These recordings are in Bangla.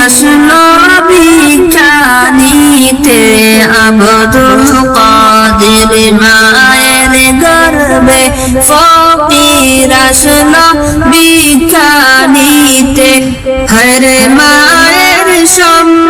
আসলো বিখানিতে আবদুল কাদের মায়ের গর্বে ফকির আসলো বিখানিতে হরে মায়ের সম্মান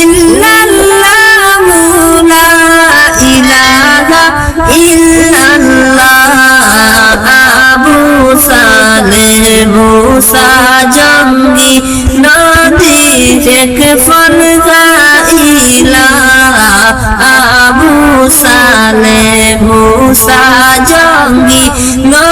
ইল্লাল্লাহ লা ইলাহা ইল্লাল্লাহ আবু সালে মুসা জঙ্গি নদী এক জঙ্গি নদীর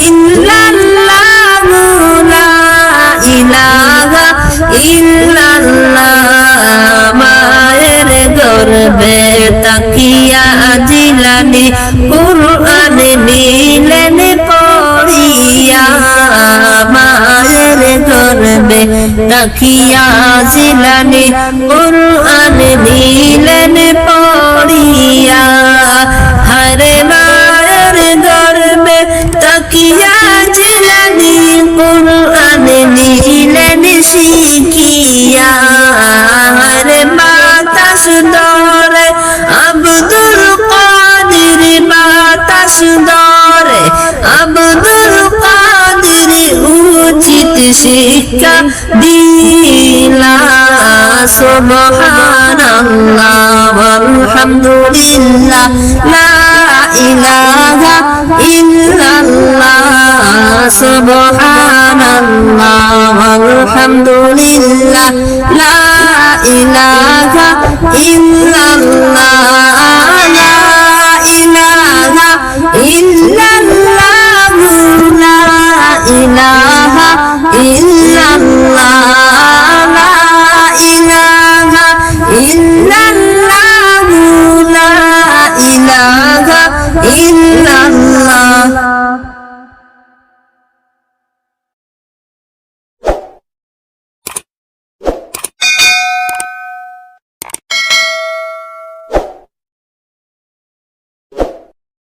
ইল্লাল্লাহ লা ইলাহা ইল্লাল্লাহ মায়ের গর্বে তাকিয়া জিলানি কুরআন নিলেন পড়িয়া মায়ের গর্বে তাকিয়া জিলানি কুরআন মাসদার আব্দুল কাদের উচিত শিক্ষা দিলা। সুবহানাল্লাহ, আলহামদুলিল্লাহ, লা ইলাহা ইল্লাল্লাহ, সুবহানাল্লাহ, আলহামদুলিল্লাহ, লা ইলাহা ইল্লাল্লাহ।